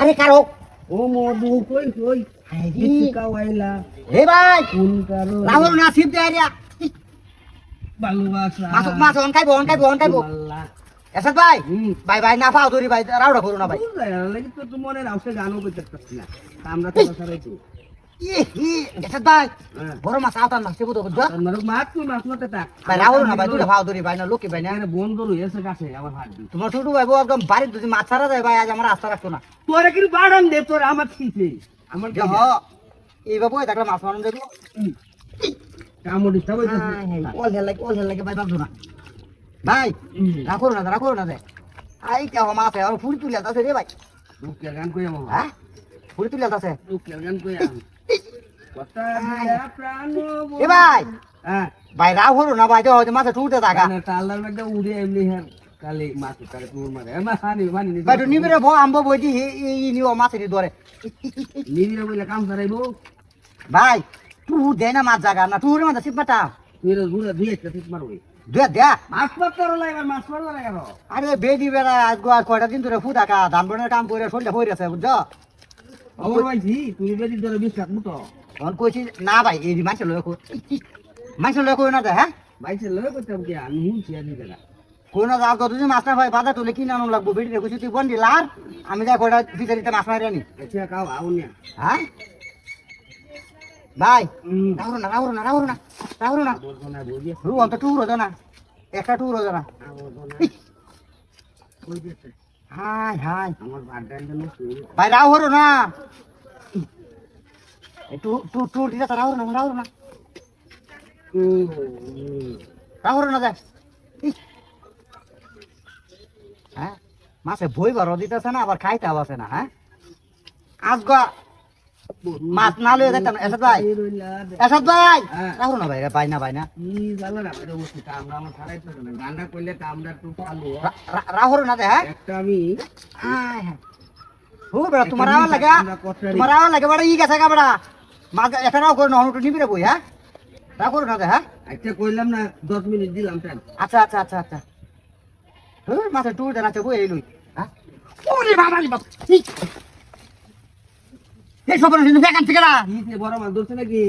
আরে করে ও মধু কই কই কাওয়াইলা। হে ভাই কোন কারও রাহুল না শিব দে আরিয়া ভালোবাসা। মাছ মাছ অন খাইবো অন খাইবো অন খাইবো আল্লাহ ভাই ভাই ভাই না পাও ধরি ভাই রাউডা করো না ভাই। লাগি তো তোমার রাউসে গানও করতে পারছি না। আমরা তো সারাই তো ই ই এসব ভাই বড় মাছ আওতান মাছ সেবুতো বুঝছ মাছ তুই মাছ থাক ভাই রাহুল না ভাই দুটা পাও ধরি ভাই না লোকে ভাই না। এখানে রয়েছে কাছে আমার হাত তোমার ছোট ভাই বউ একদম বাড়ির যদি মাছ ছাড়া যায় ভাই আজ আমার আস্থা রাখতো না। তোরে কি বাড়ান দে তোর আমার খিসে আমার যে। এই বাবু মাছ মারুন কামড় ওল হেল লাগে ওল হেল লাগে ভাই ভাবছ না। ভাই রাখো না রাখো না দে আই কে মাছ আর ফুল তুলে আছে রে ভাই। গান কই আমার হ্যাঁ ফুল তুলে আছে গান কই আমি কথা দিয়া প্রাণ এ ভাই! হ্যাঁ। ভাই রাও হলো না ভাই? তো মাছে টুটে থাকা। কানে টাল্লার মধ্যে উড়ে এমনি হ্যাঁ কালি মাছ তারে তুর মারে। মা হানি মানি নি ভাই তো নিবিরে ভো আম্ব বইটি ই নিও মাছের ধরে। নিবিরে বইলে কাম সারাইবো? ভাই টু দে না মাছ জাগা না টুর মাছ সিপ মাটা তুই ঘুরে দুই একটা ঠিক মারবি। দে দে মাছ পাততে রলা এবার মাছ পাততে লাগে আরে বেদি বেড়া আজ গো আজ কয়টা দিন ধরে ধান বনের কাম করে শরীরটা গেছে বুঝছ? খবর পাইছি তুই বেদি ধরে তখন কইছি না ভাই এই মাছ লয় কই মাছ লয় কই না দে হ্যাঁ? বাইছে লয় করতাম কি? আমি হুঁছি আনি দেনা কই না যাও তুমি মাছ না ভাই বাধা তুলে কিনে আনো লাগবো। বেটি কইছি তুই বন্দি লার। আমি যাই কয়টা ভিতরিতে মাছ মারি আনি এসে কাও আউনিয়া হ্যাঁ? ভাই রাহুর না রাহুর না রাহুর না রাহুর না। বলব না বুঝিয়ে রু অন্ত টুর হতো না একটা টুর হতো না হাই হাই। আমার ভাই রাও না। রাও না রাও না রাও হরো না দেখ হ্যাঁ মাছে বই বার দিতেছে না, আবার খাইতে আছে না হ্যাঁ? আজ গা, মাছ না লয়ে যেতাম না। এসব ভাই এসব ভাই। হ্যাঁ। রাও না ভাই ভাই না ভাই না। জানো না দে হ্যাঁ? আমি হাই ও বড়া, তোমার আওয়াজ লাগা, তোমার আওয়াজ লাগে, বড়া ই গেছে গা মা এটা রাও করে না হনুটো নিবি রে বই হ্যাঁ? করো না হ্যাঁ? কইলাম না দশ মিনিট দিলাম টাইম আচ্ছা আচ্ছা আচ্ছা আচ্ছা। হুর মাথা টুর দেনা চাবো এই লুই হ্যাঁ? ওরে বাবা রে বাবা এই এই সব কিন্তু বেকার থেকে না। কি বড় মাছ ধরছে নাকি?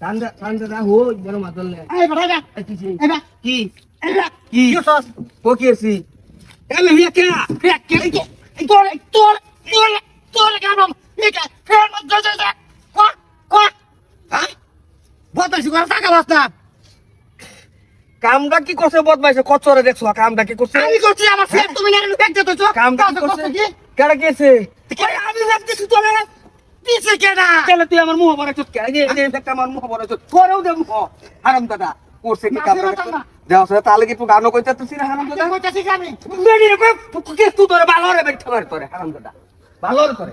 ঠান্ডা ঠান্ডা না হই বড় মাছ ধরলে। এই বড়া বা কি কি? কি? সস? পকিয়েছি। এলে হিয়া কে কে তোর তোর কাম এই কা ফের মত যা যা কো কো হ্যাঁ করে টাকা বাস্তা কামটা কি করছে বদমাইছে কচরে দেখছ? কামটা কি করছে? আমি করছি আমার ফের তুমি না দেখতে তো কামটা কি করছে? কেডা গেছে আমি দেখতেছি তোরে। পিছে কেডা? কেন তুই আমার মুহ ভরে চুট কে এই একটা আমার মুহ ভরে চুট করেও দে মুহ। হারাম দাদা করছে কি কাম মাছের সে তাহলে কি তুই গানও কইতে তুই না হারাম দাদা? কইতাছি আমি? বেরিয়ে কই কে তুই তোরে ভালো রে বেটা তোরে হারাম দাদা? ভালো রে তোরে।